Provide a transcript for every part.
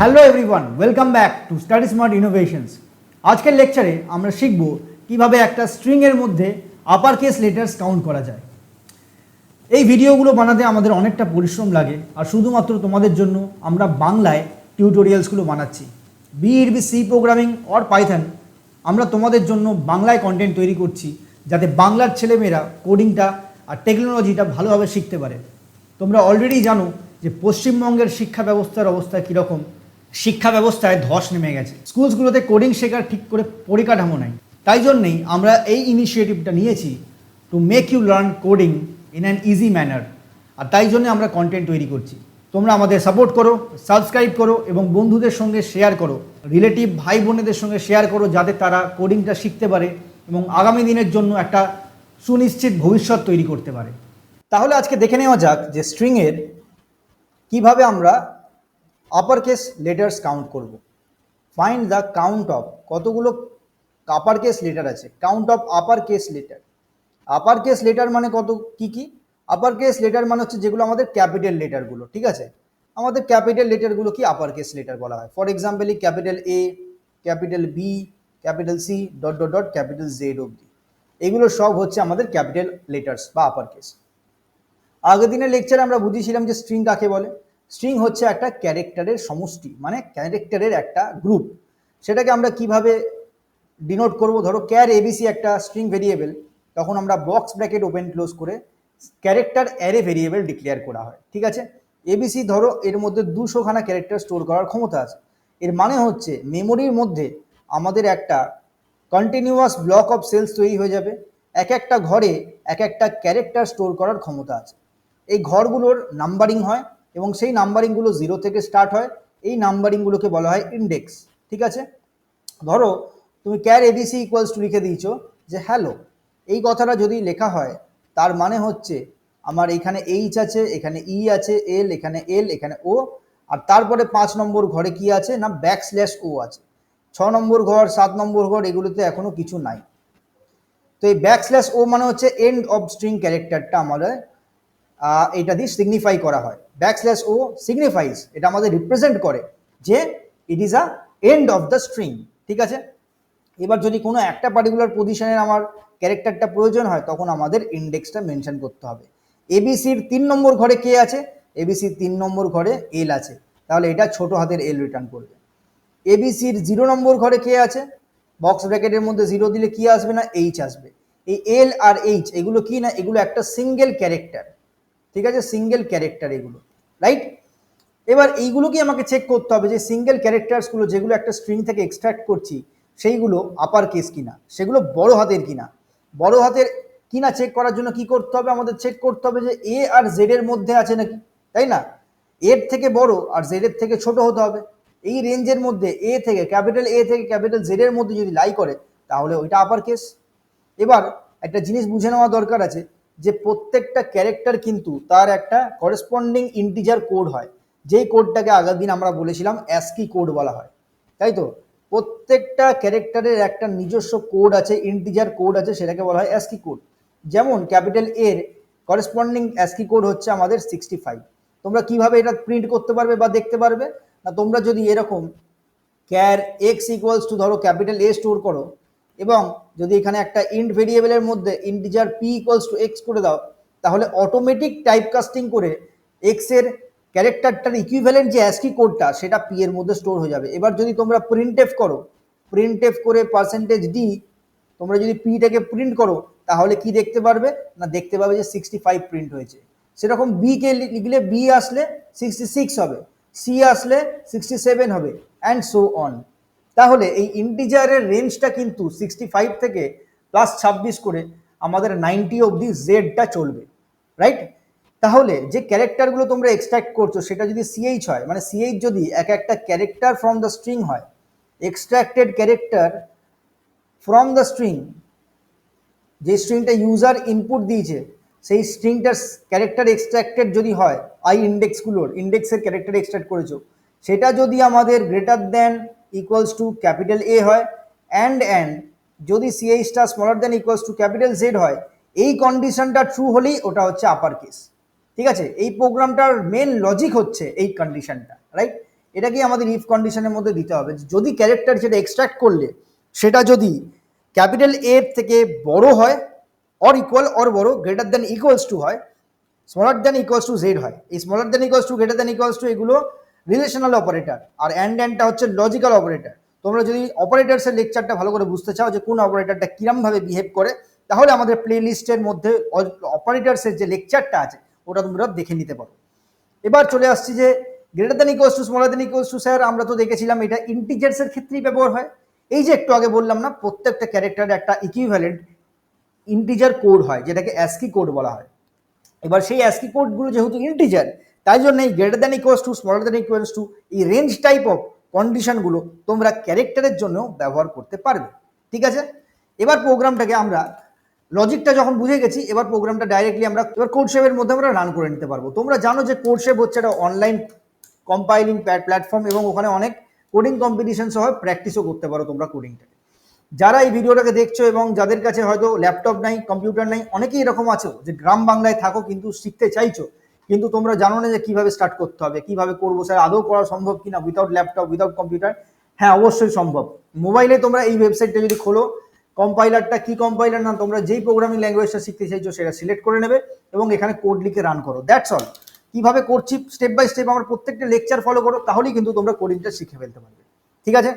Hello everyone welcome back to Study Smart Innovations আজকের লেকচারে আমরা শিখব কীভাবে একটা স্ট্রিংয়ের মধ্যে আপার কেস লেটার্স কাউন্ট করা যায়। এই ভিডিওগুলো বানাতে আমাদের অনেকটা পরিশ্রম লাগে, আর শুধুমাত্র তোমাদের জন্য আমরা বাংলায় টিউটোরিয়ালসগুলো বানাচ্ছি। Be it be C programming or Python আমরা তোমাদের জন্য বাংলায় কন্টেন্ট তৈরি করছি, যাতে বাংলার ছেলেমেয়েরা কোডিংটা আর টেকনোলজিটা ভালোভাবে শিখতে পারে। তোমরা অলরেডি জানো যে পশ্চিমবঙ্গের শিক্ষা ব্যবস্থার অবস্থা কীরকম শিক্ষা ব্যবস্থায় ধস নেমে গেছে। স্কুলসগুলোতে কোডিং শেখার ঠিক করে পরিকাঠামো নাই। তাই জন্যেই আমরা এই ইনিশিয়েটিভটা নিয়েছি to make you learn coding in an easy manner আর তাই জন্য আমরা কন্টেন্ট তৈরি করছি। তোমরা আমাদের সাপোর্ট করো সাবস্ক্রাইব করো এবং বন্ধুদের সঙ্গে শেয়ার করো। রিলেটিভ ভাই বোনেদের সঙ্গে শেয়ার করো যাতে তারা কোডিংটা শিখতে পারে এবং আগামী দিনের জন্য একটা সুনিশ্চিত ভবিষ্যৎ তৈরি করতে পারে। তাহলে আজকে দেখে নেওয়া যাক যে স্ট্রিংয়ের কীভাবে আমরা আপার কেস লেটার্স কাউন্ট করব। ফাইন্ড দ্য কাউন্ট অফ কতগুলো আপার কেস লেটার আছে। Count of upper case letter upper case letter মানে কত? কি কি? আপার কেস লেটার মানে হচ্ছে যেগুলো আমাদের ক্যাপিটাল লেটারগুলো ঠিক আছে? আমাদের ক্যাপিটাল লেটারগুলো কি আপার কেস লেটার বলা হয়? For example capital A capital B capital C dot dot dot capital Z অবধি। এগুলো সব হচ্ছে আমাদের ক্যাপিটাল লেটার্স বা আপার কেস আগের দিনের লেকচারে আমরা বুঝিয়েছিলাম যে স্ট্রিং কাকে বলে? স্ট্রিং হচ্ছে একটা ক্যারেক্টারের সমষ্টি মানে ক্যারেক্টারের একটা গ্রুপ সেটাকে আমরা কীভাবে ডিনোট করব? ধরো ক্যার এবিসি একটা স্ট্রিং ভেরিয়েবল তখন আমরা বক্স ব্র্যাকেট ওপেন ক্লোজ করে ক্যারেক্টার অ্যারে ভেরিয়েবল ডিক্লেয়ার করা হয়, ঠিক আছে? এবিসি ধরো এর মধ্যে দুশোখানা ক্যারেক্টার স্টোর করার ক্ষমতা আছে। এর মানে হচ্ছে মেমোরির মধ্যে আমাদের একটা কন্টিনিউয়াস ব্লক অফ সেলস তৈরি হয়ে যাবে, এক একটা ঘরে এক একটা ক্যারেক্টার স্টোর করার ক্ষমতা আছে। এই ঘরগুলোর নাম্বারিং হয় এবং সেই নাম্বারিংগুলো জিরো থেকে স্টার্ট হয়, এই নাম্বারিংগুলোকে বলা হয় ইন্ডেক্স ঠিক আছে? ধরো, তুমি ক্যার এবিসি ইকুয়ালস টু লিখে দিয়েছ যে হ্যালো এই কথাটা যদি লেখা হয়, তার মানে হচ্ছে আমার এখানে এইচ আছে, এখানে ই আছে এল এখানে এল এখানে ও আর তারপরে পাঁচ নম্বর ঘরে কি আছে না ব্যাক স্ল্যাশ ও আছে। ছ নম্বর ঘর, সাত নম্বর ঘর, এগুলোতে এখনও কিছু নাই। তো এই ব্যাক স্ল্যাশ ও মানে হচ্ছে এন্ড অফ স্ট্রিং ক্যারেক্টারটা আমাদের এটা দিয়ে সিগনিফাই করা হয়। ব্যাক স্ল্যাশ ও সিগনিফাইজ এটা আমাদের রিপ্রেজেন্ট করে যে it is a end of the string ঠিক আছে? এবার যদি কোনো একটা পার্টিকুলার পজিশনের আমার ক্যারেক্টারটা প্রয়োজন হয়, তখন আমাদের ইন্ডেক্সটা মেনশন করতে হবে। এবিসির তিন নম্বর ঘরে কে আছে? এবিসির তিন নম্বর ঘরে এল আছে। তাহলে এটা ছোট হাতের এল রিটার্ন করবে। এবিসির জিরো নম্বর ঘরে কে আছে? বক্স ব্র্যাকেটের মধ্যে জিরো দিলে কি আসবে না? এইচ আসবে। এই এল আর এইচ এগুলো কি না? এগুলো একটা সিঙ্গেল ক্যারেক্টার ঠিক আছে? সিঙ্গেল ক্যারেক্টার এগুলো রাইট এবার এইগুলোকে আমাকে চেক করতে হবে যে সিঙ্গেল ক্যারেক্টার্সগুলো যেগুলো একটা স্ট্রিং থেকে এক্সট্রাক্ট করছি, সেইগুলো আপার কেস কিনা? সেগুলো বড় হাতের কিনা? বড় হাতের কিনা চেক করার জন্য কি করতে হবে? আমাদের চেক করতে হবে যে এ আর জেড এর মধ্যে আছে নাকি, তাই না? এর থেকে বড় আর জেড এর থেকে ছোট হতে হবে। এই রেঞ্জের মধ্যে এ থেকে ক্যাপিটাল এ থেকে ক্যাপিটাল জেড এর মধ্যে যদি লাই করে, তাহলে ওইটা আপার কেস এবার একটা জিনিস বুঝে নেওয়া দরকার আছে যে প্রত্যেকটা ক্যারেক্টার কিন্তু তার একটা করেসপন্ডিং ইন্টিজার কোড হয়। যেই কোডটাকে আগের দিন আমরা বলেছিলাম অ্যাসকি কোড বলা হয়। তাই তো? প্রত্যেকটা ক্যারেক্টারের একটা নিজস্ব কোড আছে ইন্টিজার কোড আছে, সেটাকে বলা হয় অ্যাসকি কোড যেমন ক্যাপিটাল এর করেসপন্ডিং অ্যাসকি কোড হচ্ছে আমাদের সিক্সটি ফাইভ তোমরা কীভাবে এটা প্রিন্ট করতে পারবে বা দেখতে পারবে? না, তোমরা যদি এরকম ক্যার এক্স ইকুয়ালস টু ধরো ক্যাপিটাল এ স্টোর করো এবং যদি এখানে একটা ইন্ট ভেরিয়েবলের মধ্যে integer p equals to x করে দাও, তাহলে অটোমেটিক টাইপ কাস্টিং করে এক্সের ক্যারেক্টারটার ইকুইভ্যালেন্ট যে অ্যাসকি কোডটা সেটা পি এর মধ্যে স্টোর হয়ে যাবে। এবার যদি তোমরা প্রিন্ট এফ করো প্রিন্ট এফ করে পার্সেন্টেজ ডি তোমরা যদি পিটাকে প্রিন্ট করো, তাহলে কি দেখতে পারবে? না, দেখতে পাবে যে সিক্সটি ফাইভ প্রিন্ট হয়েছে। সেরকম বি কে লিখলে বি আসলে সিক্সটি সিক্স হবে সি আসলে সিক্সটি সেভেন হবে অ্যান্ড সো অন তাহলে এই ইন্টিজারের রেঞ্জটা কিন্তু সিক্সটি ফাইভ থেকে প্লাস ছাব্বিশ করে আমাদের নাইনটি অবধি জেডটা চলবে রাইট তাহলে যে ক্যারেক্টারগুলো তোমরা এক্সট্রাক্ট করছ, সেটা যদি সিএইচ হয় মানে সিএইচ যদি এক একটা ক্যারেক্টার ফ্রম দ্য স্ট্রিং হয় extracted character from the string যে স্ট্রিংটা ইউজার ইনপুট দিয়েছে, সেই স্ট্রিংটার ক্যারেক্টার এক্সট্র্যাক্টেড যদি হয় আই ইন্ডেক্সগুলোর ইন্ডেক্সের ক্যারেক্টার এক্সট্রাক্ট করেছ, সেটা যদি আমাদের greater than equals to capital A হয় অ্যান্ড অ্যান্ড যদি সিএইচটা smaller than equals to capital Z হয়, এই কন্ডিশনটা ট্রু হলেই ওটা হচ্ছে আপার কেস ঠিক আছে? এই প্রোগ্রামটার মেন লজিক হচ্ছে এই কন্ডিশনটা রাইট এটাকেই আমাদের ইফ কন্ডিশনের মধ্যে দিতে হবে। যদি ক্যারেক্টার যেটা এক্সট্রাক্ট করলে, সেটা যদি ক্যাপিটাল এর থেকে বড় হয় অর ইকুয়াল অর বড় গ্রেটার দ্যান ইকুয়ালস টু হয় smaller than equals to Z হয়। এই smaller than equals to greater than equals to এগুলো রিলেশনাল অপারেটর আর অ্যান্ড অ্যান্ডটা হচ্ছে লজিক্যাল অপারেটর তোমরা যদি অপারেটার্সের লেকচারটা ভালো করে বুঝতে চাও যে কোন অপারেটরটা কিরমভাবে বিহেভ করে, তাহলে আমাদের প্লে লিস্টের মধ্যে অপারেটার্সের যে লেকচারটা আছে, ওটা তোমরা দেখে নিতে পারো। এবার চলে আসছি যে greater than equals to smaller than equals to sir আমরা তো দেখেছিলাম এটা ইন্টিজার্সের ক্ষেত্রেই ব্যবহার হয়। এই যে একটু আগে বললাম না, প্রত্যেকটা ক্যারেক্টারের একটা ইকুইভ্যালেন্ট ইন্টিজার কোড হয়, যেটাকে অ্যাসকি কোড বলা হয়। এবার সেই অ্যাসকি কোডগুলো যেহেতু ইন্টিজার তাই জন্য এই greater than equals to smaller than equals to এই রেঞ্জ টাইপ অফ কন্ডিশনগুলো তোমরা ক্যারেক্টারের জন্য ব্যবহার করতে পারবে। ঠিক আছে? এবার প্রোগ্রামটাকে আমরা লজিকটা যখন বুঝে গেছি, এবার প্রোগ্রামটা ডাইরেক্টলি আমরা এবার কোড শেপের মধ্যে আমরা রান করে নিতে পারব। তোমরা জানো যে কোড শেপ হচ্ছে একটা অনলাইন কম্পাইলিং প্ল্যাটফর্ম এবং ওখানে অনেক কোডিং কম্পিটিশন সহ প্র্যাকটিসও করতে পারো তোমরা কোডিংটাকে যারা এই ভিডিওটাকে দেখছ এবং যাদের কাছে হয়তো ল্যাপটপ নাই কম্পিউটার নাই, অনেকেই এরকম আছো যে গ্রাম বাংলায় থাকো কিন্তু শিখতে চাইছো। কিন্তু তোমরা জানো না যে কীভাবে স্টার্ট করতে হবে, কীভাবে করব? স্যার, আদৌ করা সম্ভব কিনা? উইদাউট ল্যাপটপ উইদাউট কম্পিউটার হ্যাঁ অবশ্যই সম্ভব। মোবাইলে তোমরা এই ওয়েবসাইটটা যদি খোলো কম্পাইলারটা কি কম্পাইলার না, তোমরা যেই প্রোগ্রামিং ল্যাঙ্গুয়েজটা শিখতে চাইছো সেটা সিলেক্ট করে নেবে এবং এখানে কোড লিখে রান করো। দ্যাটস অল কীভাবে করছি? স্টেপ বাই স্টেপ আমার প্রত্যেকটা লেকচার ফলো করো, তাহলেই কিন্তু তোমরা কোডিংটা শিখে ফেলতে পারবে। ঠিক আছে?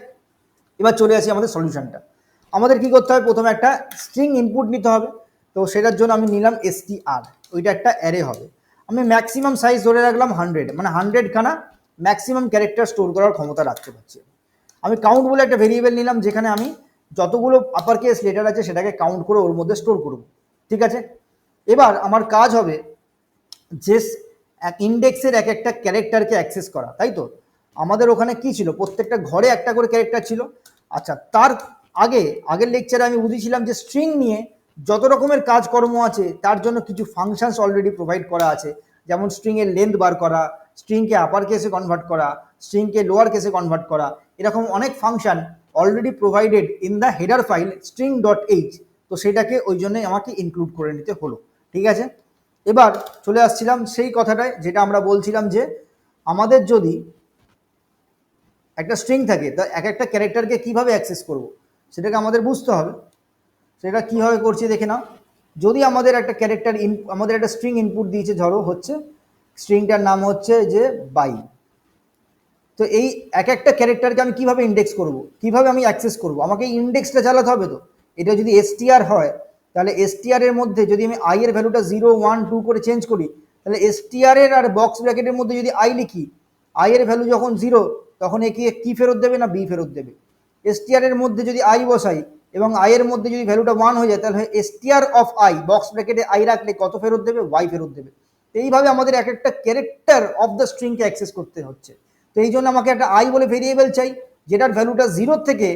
এবার চলে আসি আমাদের সলিউশনটা আমাদের কি করতে হবে? প্রথমে একটা স্ট্রিং ইনপুট নিতে হবে। তো সেটার জন্য আমি নিলাম এসটিআর ওইটা একটা অ্যারে হবে। আমি ম্যাক্সিমাম সাইজ ধরে রাখলাম হান্ড্রেড মানে হান্ড্রেড খানা ম্যাক্সিমাম ক্যারেক্টার স্টোর করার ক্ষমতা রাখতে পারছি। আমি কাউন্ট বলে একটা ভেরিয়েবল নিলাম, যেখানে আমি যতগুলো আপার কেস লেটার আছে সেটাকে কাউন্ট করে ওর মধ্যে স্টোর করব। ঠিক আছে? এবার আমার কাজ হবে যে ইন্ডেক্সের এক একটা ক্যারেক্টারকে অ্যাক্সেস করা, তাই তো? আমাদের ওখানে কি ছিল? প্রত্যেকটা ঘরে একটা করে ক্যারেক্টার ছিল। আচ্ছা তার আগে, আগের লেকচারে আমি বুঝেছিলাম যে স্ট্রিং নিয়ে যত রকমের কাজকর্ম আছে, তার জন্য কিছু ফাংশনস অলরেডি প্রোভাইড করা আছে। যেমন স্ট্রিংয়ের লেন্থ বার করা স্ট্রিংকে আপার কেসে কনভার্ট করা স্ট্রিংকে লোয়ার কেসে কনভার্ট করা, এরকম অনেক function already provided in the header file string dot h তো সেটাকে ওই জন্যই আমাকে ইনক্লুড করে নিতে হলো। ঠিক আছে? এবার চলে আসছিলাম সেই কথাটায়, যেটা আমরা বলছিলাম যে, আমাদের যদি একটা স্ট্রিং থাকে, তা এক একটা ক্যারেক্টারকে কীভাবে অ্যাক্সেস করব? সেটাকে আমাদের বুঝতে হবে। সেটা কীভাবে করছি দেখে নাও। যদি আমাদের একটা ক্যারেক্টার ইন আমাদের একটা স্ট্রিং ইনপুট দিয়েছে, ধরো হচ্ছে স্ট্রিংটার নাম হচ্ছে যে বাই তো এই এক একটা ক্যারেক্টারকে আমি কীভাবে ইন্ডেক্স করব? কীভাবে আমি অ্যাক্সেস করব? আমাকে ইন্ডেক্সটা চালাতে হবে তো। এটা যদি এসটিআর হয়, তাহলে এসটিআর এর মধ্যে যদি আমি আই এর ভ্যালুটা জিরো ওয়ান টু করে চেঞ্জ করি, তাহলে এসটিআর এর আর বক্স ব্র্যাকেটের মধ্যে যদি আই লিখি আই এর ভ্যালু যখন জিরো তখন একে কি ফেরত দেবে না বি ফেরত দেবে? এসটিআর এর মধ্যে যদি আই বসাই এবং আই এর মধ্যে যদি ভ্যালুটা ওয়ান হয়ে যায়, তাহলে এসটিআর অফ আই বক্স ব্র্যাকেটে আই রাখলে কত ফেরত দেবে? ওয়াই ফেরত দেবে। তো এইভাবে আমাদের এক একটা ক্যারেক্টার অফ দ্য স্ট্রিংকে অ্যাক্সেস করতে হচ্ছে। তো এই জন্য আমাকে একটা আই বলে ভেরিয়েবল চাই, যেটার ভ্যালুটা জিরো থেকে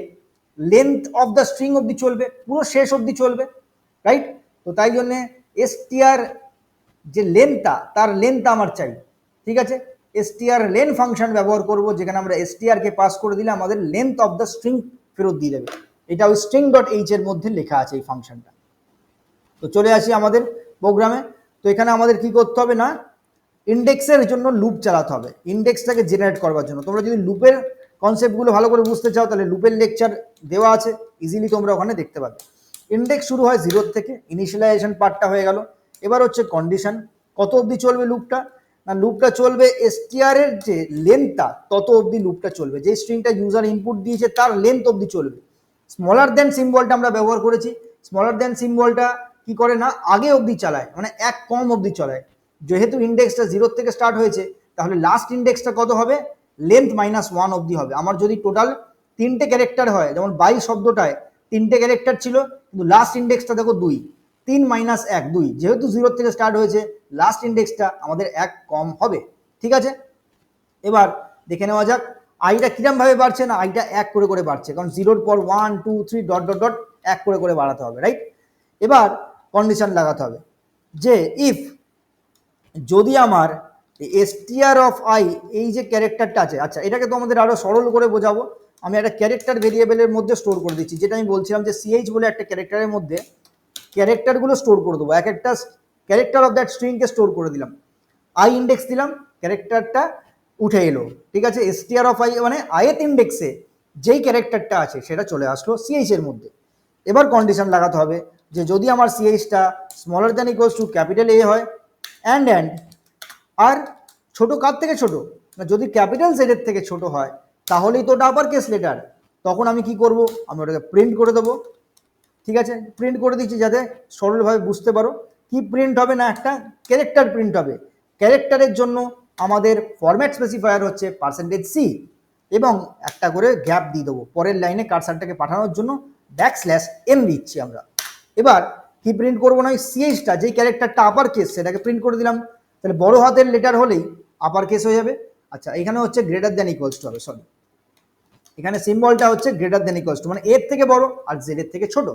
লেন্থ অফ দ্য স্ট্রিং অবধি চলবে, পুরো শেষ অবধি চলবে রাইট তো তাই জন্যে এসটিআর যে লেন্থটা তার লেন্থ আমার চাই, ঠিক আছে? এসটিআর লেন ফাংশন ব্যবহার করব, যেখানে আমরা এসটিআরকে পাস করে দিলে আমাদের লেন্থ অফ দ্য স্ট্রিং ফেরত দিয়ে দেবে। এটা ওই স্ট্রিং ডট এইচ এর মধ্যে লেখা আছে এই ফাংশনটা তো চলে আসি আমাদের প্রোগ্রামে তো এখানে আমাদের কি করতে হবে না ইন্ডেক্সের জন্য লুপ চালাতে হবে। ইন্ডেক্সটাকে জেনারেট করবার জন্য। তোমরা যদি লুপের কনসেপ্টগুলো ভালো করে বুঝতে চাও, তাহলে লুপের লেকচার দেওয়া আছে। ইজিলি তোমরা ওখানে দেখতে পাবে। ইন্ডেক্স শুরু হয় জিরোর থেকে। ইনিশিয়ালাইজেশন পার্টটা হয়ে গেল। এবার হচ্ছে কন্ডিশন কত অবধি চলবে লুপটা না লুপটা চলবে এসটিআর এর যে লেন্থটা তত অবধি লুপটা চলবে। যে স্ট্রিংটা ইউজার ইনপুট দিয়েছে, তার লেন্থ অবধি চলবে। স্মলার দেন সিম্বলটা আমরা ব্যবহার করেছি। স্মলার দেন সিম্বলটা কি করে না, আগে অবধি চালায় মানে এক কম অবধি চালায়। যেহেতু ইন্ডেক্সটা জিরো থেকে স্টার্ট হয়েছে, তাহলে লাস্ট ইন্ডেক্সটা কত হবে? লেন্থ মাইনাস ওয়ান অবধি হবে। আমার যদি টোটাল তিনটে ক্যারেক্টার হয়, যেমন বাই শব্দটায় তিনটে ক্যারেক্টার ছিল, কিন্তু লাস্ট ইন্ডেক্সটা দেখো দুই। তিন মাইনাস এক, দুই। যেহেতু জিরোর থেকে স্টার্ট হয়েছে লাস্ট ইন্ডেক্সটা আমাদের এক কম হবে। ঠিক আছে? এবার দেখে নেওয়া যাক আইটা কিরমভাবে বাড়ছে না আইটা এক করে করে বাড়ছে। কারণ জিরোর পর one two three dot dot dot এক করে করে বাড়াতে হবে রাইট এবার কন্ডিশন লাগাতে হবে যে ইফ যদি আমার এসটিআর অফ আই এই যে ক্যারেক্টারটা আছে আচ্ছা এটাকে তো আমাদের আরও সরল করে বোঝাবো। আমি একটা ক্যারেক্টার ভেরিয়েবলের মধ্যে স্টোর করে দিচ্ছি, যেটা আমি বলছিলাম যে সিএইচ বলে একটা ক্যারেক্টারের মধ্যে ক্যারেক্টারগুলো স্টোর করে দেবো। এক একটা ক্যারেক্টার অফ দ্যাট স্ট্রিংকে স্টোর করে দিলাম। আই ইন্ডেক্স দিলাম ক্যারেক্টারটা উঠে এলো। ঠিক আছে? এসটিআর অফ আই মানে আয়েত ইন্ডেক্সে যেই ক্যারেক্টারটা আছে, সেটা চলে আসলো সিএইচ এর মধ্যে। এবার কন্ডিশন লাগাতে হবে যে যদি আমার সিএইচটা smaller than equals to capital A হয় অ্যান্ড অ্যান্ড আর ছোট কার থেকে ছোট? না, যদি ক্যাপিটাল জেডের থেকে ছোট হয়, তাহলেই তো ওটা আপার কেস লেটার তখন আমি কি করব? আমি ওটাকে প্রিন্ট করে দেবো। ঠিক আছে? প্রিন্ট করে দিচ্ছি যাতে সরলভাবে বুঝতে পারো। কি প্রিন্ট হবে না একটা? ক্যারেক্টার প্রিন্ট হবে। ক্যারেক্টারের জন্য আমাদের ফরম্যাট স্পেসিফায়ার হচ্ছে পার্সেন্টেজ সি এবং একটা করে গ্যাপ দিয়ে দেবো। পরের লাইনে কারসারটাকে পাঠানোর জন্য ব্যাক স্ল্যাশ এম দিচ্ছি আমরা। এবার কি প্রিন্ট করব না? ওই সিএইচটা যেই ক্যারেক্টারটা আপার কেস সেটাকে প্রিন্ট করে দিলাম। তাহলে বড় হাতের লেটার হলেই আপার কেস হয়ে যাবে। আচ্ছা এখানে হচ্ছে গ্রেটার দ্যান ইকুয়ালস টু হবে সরি এখানে সিম্বলটা হচ্ছে গ্রেটার দ্যান ইকুয়ালস টু মানে এর থেকে বড় আর জেড এর থেকে ছোট।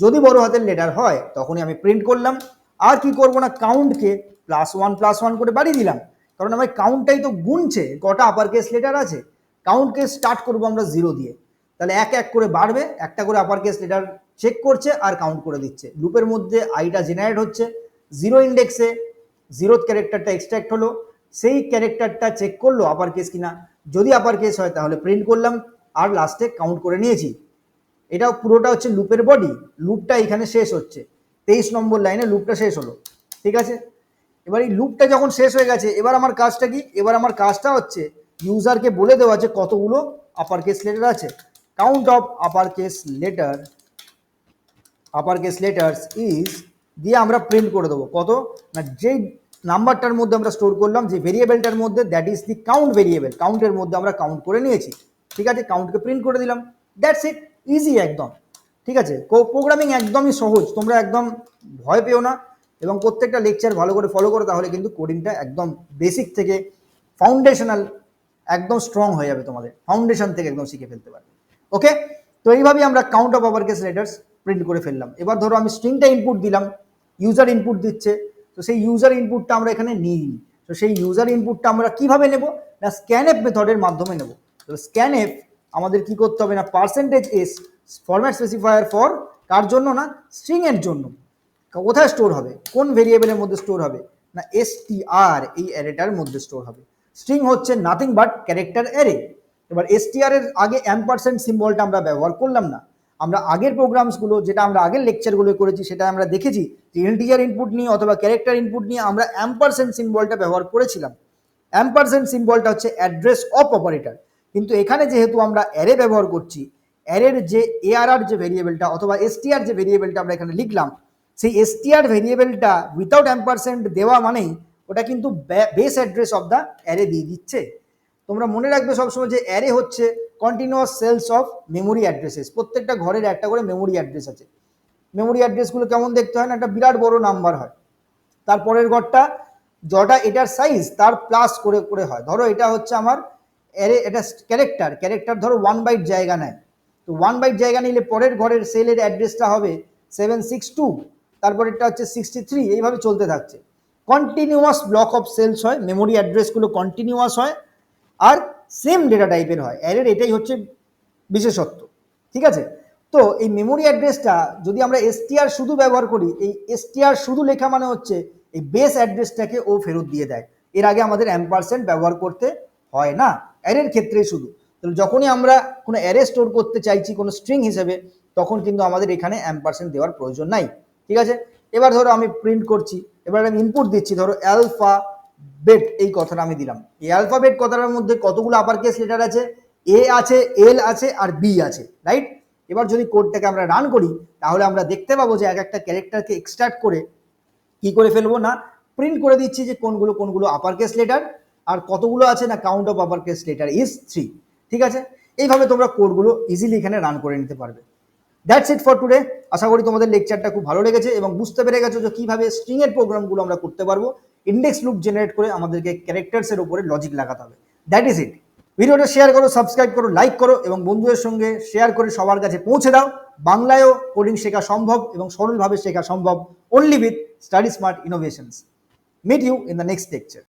যদি বড় হাতের লেটার হয়, তখনই আমি প্রিন্ট করলাম। আর কি করব না কাউন্টকে প্লাস ওয়ান প্লাস ওয়ান করে বাড়িয়ে দিলাম। কারণ আমার কাউন্টটাই তো গুনছে, কটা আপার কেস লেটার আছে। কাউন্টকে স্টার্ট করব আমরা জিরো দিয়ে। তাহলে এক এক করে বাড়বে, একটা করে আপার কেস লেটার চেক করছে আর কাউন্ট করে দিচ্ছে। লুপের মধ্যে আইটা জেনারেট হচ্ছে। জিরো ইন্ডেক্সে জিরোথ ক্যারেক্টারটা এক্সট্রাক্ট হলো। সেই ক্যারেক্টারটা চেক করল আপার কেস কিনা। যদি আপার কেস হয়, তাহলে প্রিন্ট করলাম। আর লাস্টে কাউন্ট করে নিয়েছি। এটা পুরোটা হচ্ছে লুপের বডি লুপটা এখানে শেষ হচ্ছে। তেইশ নম্বর লাইনে লুপটা শেষ হলো, ঠিক আছে? এবার এই লুপটা যখন শেষ হয়ে গেছে, এবার আমার কাজটা কি? এবার আমার কাজটা হচ্ছে ইউজারকে বলে দেওয়া যে কতগুলো আপার কেস লেটার আছে। Count of upper case letter upper case letters is দিয়ে আমরা প্রিন্ট করে দেবো। কত? না, যেই নাম্বারটার মধ্যে আমরা স্টোর করলাম, যে ভেরিয়েবলটার মধ্যে that is the count variable কাউন্টের মধ্যে আমরা কাউন্ট করে নিয়েছি। ঠিক আছে? কাউন্টকে প্রিন্ট করে দিলাম। দ্যাটস ইট ইজি একদম। ঠিক আছে? প্রোগ্রামিং একদমই সহজ। তোমরা একদম ভয় পেও না এবং প্রত্যেকটা লেকচার ভালো করে ফলো করো, তাহলে কিন্তু কোডিংটা একদম বেসিক থেকে ফাউন্ডেশনাল একদম স্ট্রং হয়ে যাবে তোমাদের। ফাউন্ডেশন থেকে একদম শিখে ফেলতে পারবে। ওকে তো এইভাবেই আমরা count of upper case letters print করে ফেললাম। এবার ধরো আমি স্ট্রিংটা ইনপুট দিলাম ইউজার ইনপুট দিচ্ছে। তো সেই ইউজার ইনপুটটা আমরা এখানে নিই। তো সেই ইউজার ইনপুটটা আমরা কীভাবে নেব? না স্ক্যানএফ মেথডের মাধ্যমে নেব। তো স্ক্যানএফ আমাদের কি করতে হবে না? Percentage s format specifier for char জন্য না? স্ট্রিং এর জন্য। কোথায় স্টোর হবে? কোন ভেরিয়েবলের মধ্যে স্টোর হবে? না এস টি আর এই অ্যারেটার মধ্যে স্টোর হবে। স্ট্রিং হচ্ছে নাথিং বাট ক্যারেক্টার অ্যারে এবার এসটিআর এর আগে এম পার্সেন্ট সিম্বলটা আমরা ব্যবহার করলাম না। আমরা আগের প্রোগ্রামসগুলো যেটা আমরা আগের লেকচারগুলো করেছি, সেটা আমরা দেখেছি যে ইন্টিজার ইনপুট নিয়ে অথবা ক্যারেক্টার ইনপুট নিয়ে আমরা এম পার্সেন্ট সিম্বলটা ব্যবহার করেছিলাম। এম পার্সেন্ট সিম্বলটা হচ্ছে অ্যাড্রেস অফ অপারেটর কিন্তু এখানে যেহেতু আমরা অ্যারে ব্যবহার করছি অ্যারের যে এআরআর যে ভেরিয়েবলটা অথবা এসটিআর যে ভেরিয়েবলটা আমরা এখানে লিখলাম, সেই এসটিআর ভেরিয়েবলটা উইথাউট এম পার্সেন্ট দেওয়া মানেই ওটা কিন্তু base address of the array দিয়ে দিচ্ছে। তোমরা মনে রাখবে সবসময় যে অ্যারে হচ্ছে continuous cells of memory addresses প্রত্যেকটা ঘরের একটা করে মেমোরি অ্যাড্রেস আছে। মেমোরি অ্যাড্রেসগুলো কেমন দেখতে হয় না? একটা বিরাট বড় নাম্বার হয়। তারপরের ঘরটা, যটা এটার সাইজ তার প্লাস করে করে হয়। ধরো এটা হচ্ছে আমার অ্যারে এটা ক্যারেক্টার ক্যারেক্টার ধরো ওয়ান বাইট জায়গা নেয়। তো ওয়ান বাইট জায়গা নিলে পরের ঘরের সেলের অ্যাড্রেসটা হবে সেভেন সিক্স টু তারপরেরটা হচ্ছে সিক্সটি থ্রি এইভাবে চলতে থাকছে। কন্টিনিউয়াস ব্লক অফ সেলস হয় মেমোরি অ্যাড্রেসগুলো কন্টিনিউয়াস হয়, আর সেম ডেটা টাইপের হয়। অ্যারের এটাই হচ্ছে বিশেষত্ব, ঠিক আছে? তো এই মেমোরি অ্যাড্রেসটা যদি আমরা এসটিআর শুধু ব্যবহার করি, এই এসটিআর শুধু লেখা মানে হচ্ছে এই বেস অ্যাড্রেসটাকে ও ফেরত দিয়ে দেয়। এর আগে আমাদের এম পার্সেন্ট ব্যবহার করতে হয় না। অ্যারের ক্ষেত্রে শুধু। তাহলে যখনই আমরা কোনো অ্যারে স্টোর করতে চাইছি কোনো স্ট্রিং হিসেবে, তখন কিন্তু আমাদের এখানে এম পার্সেন্ট দেওয়ার প্রয়োজন নাই। ঠিক আছে? এবার ধরো আমি প্রিন্ট করছি, এবার আমি ইনপুট দিচ্ছি, ধরো অ্যালফা বেট এই কথাটা আমি দিলাম। এই অ্যালফাবেট কথাটার মধ্যে কতগুলো আপার কেস লেটার আছে? এ আছে এল আছে আর বি আছে রাইট এবার যদি কোডটাকে আমরা রান করি, তাহলে আমরা দেখতে পাবো যে এক একটা ক্যারেক্টারকে এক্সট্রাক্ট করে কি করে ফেলব না? প্রিন্ট করে দিচ্ছি যে কোনগুলো কোনগুলো আপার কেস লেটার আর কতগুলো আছে না count of upper case letter is three ঠিক আছে? এইভাবে তোমরা কোডগুলো ইজিলি এখানে রান করে নিতে পারবে। দ্যাটস ইট ফর টুডে আশা করি তোমাদের লেকচারটা খুব ভালো লেগেছে এবং বুঝতে পেরে গেছো যে কীভাবে স্ট্রিংয়ের প্রোগ্রামগুলো আমরা করতে পারব। ইন্ডেক্স লুপ জেনারেট করে আমাদেরকে ক্যারেক্টার্সের উপরে লজিক লাগাতে হবে। দ্যাট ইজ ইট ভিডিওটা শেয়ার করো সাবস্ক্রাইব করো লাইক করো এবং বন্ধুদের সঙ্গে শেয়ার করে সবার কাছে পৌঁছে দাও। বাংলায়ও কোডিং শেখা সম্ভব এবং সরলভাবে শেখা সম্ভব। Only with Study Smart Innovations meet you in the next lecture